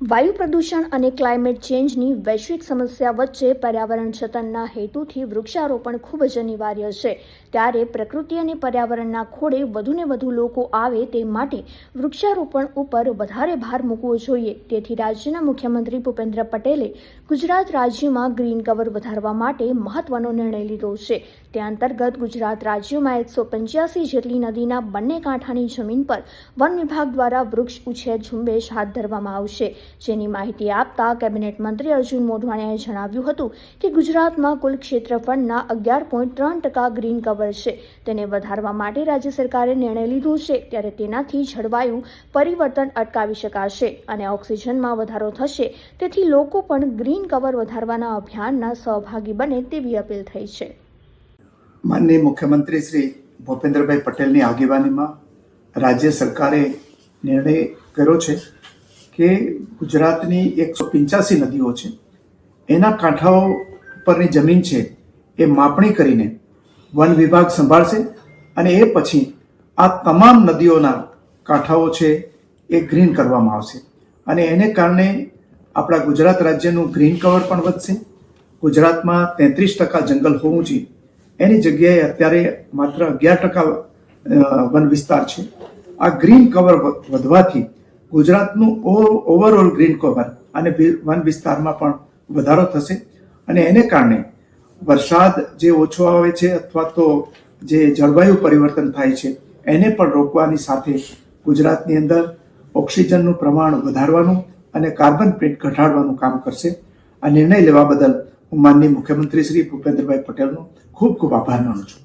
વાયુ પ્રદૂષણ અને ક્લાઇમેટ ચેન્જની વૈશ્વિક સમસ્યા વચ્ચે પર્યાવરણ જતનના હેતુથી વૃક્ષારોપણ ખૂબ જ અનિવાર્ય છે. ત્યારે પ્રકૃતિ અને પર્યાવરણના ખોળે વધુને વધુ લોકો આવે તે માટે વૃક્ષારોપણ ઉપર વધારે ભાર મૂકવો જોઈએ. તેથી રાજ્યના મુખ્યમંત્રી ભૂપેન્દ્ર પટેલે ગુજરાત રાજ્યમાં ગ્રીન કવર વધારવા માટે મહત્વનો નિર્ણય લીધો છે. તે અંતર્ગત ગુજરાત રાજ્યમાં એકસો પંચ્યાસી જેટલી નદીના બંને કાંઠાની જમીન પર વન વિભાગ દ્વારા વૃક્ષ ઉછેર ઝુંબેશ હાથ ધરવામાં આવશે. જેની માહિતી આપતા કેબિનેટ મંત્રી અર્જુન મોઢવાણીયાએ જણાવ્યું હતું કે ગુજરાતમાં કુલ ક્ષેત્રફળના અગિયાર પોઈન્ટ ત્રણ ટકા ગ્રીન કવર છે. તેને વધારવા માટે રાજ્ય સરકારે નિર્ણય લીધો છે. ત્યારે તેનાથી જળવાયુ પરિવર્તન અટકાવી શકાશે અને ઓક્સિજનમાં વધારો થશે. તેથી લોકો પણ ગ્રીન કવર વધારવાના અભિયાનના સહભાગી બને તેવી અપીલ થઈ છે. માનનીય મુખ્યમંત્રી શ્રી ભૂપેન્દ્રભાઈ પટેલની આગેવાનીમાં રાજ્ય સરકારે નિર્ણય કર્યો છે. કે ગુજરાતની એકસો પંચ્યાસી નદીઓ છે. એના કાંઠાઓ પરની જમીન છે એ માપણી કરીને વન વિભાગ સંભાળશે અને એ પછી આ તમામ નદીઓના કાંઠાઓ છે એ ગ્રીન કરવામાં આવશે. અને એને કારણે આપણા ગુજરાત રાજ્યનું ગ્રીન કવર પણ વધશે. ગુજરાતમાં તેત્રીસ ટકા જંગલ હોવું જોઈએ. એની જગ્યાએ અત્યારે માત્ર અગિયાર ટકા વન વિસ્તાર છે. આ ગ્રીન કવર વધવાથી ગુજરાતનું ઓવરઓલ ગ્રીન કવર અને વન વિસ્તારમાં પણ વધારો થશે. અને એને કારણે વરસાદ જે ઓછો આવે છે અથવા તો જે જળવાયુ પરિવર્તન થાય છે, એને પણ રોકવાની સાથે ગુજરાતની અંદર ઓક્સિજનનું પ્રમાણ વધારવાનું અને કાર્બન પ્રિન્ટ ઘટાડવાનું કામ કરશે. આ નિર્ણય લેવા બદલ હું માનનીય મુખ્યમંત્રી શ્રી ભૂપેન્દ્રભાઈ પટેલનો ખૂબ ખૂબ આભાર માનું છું.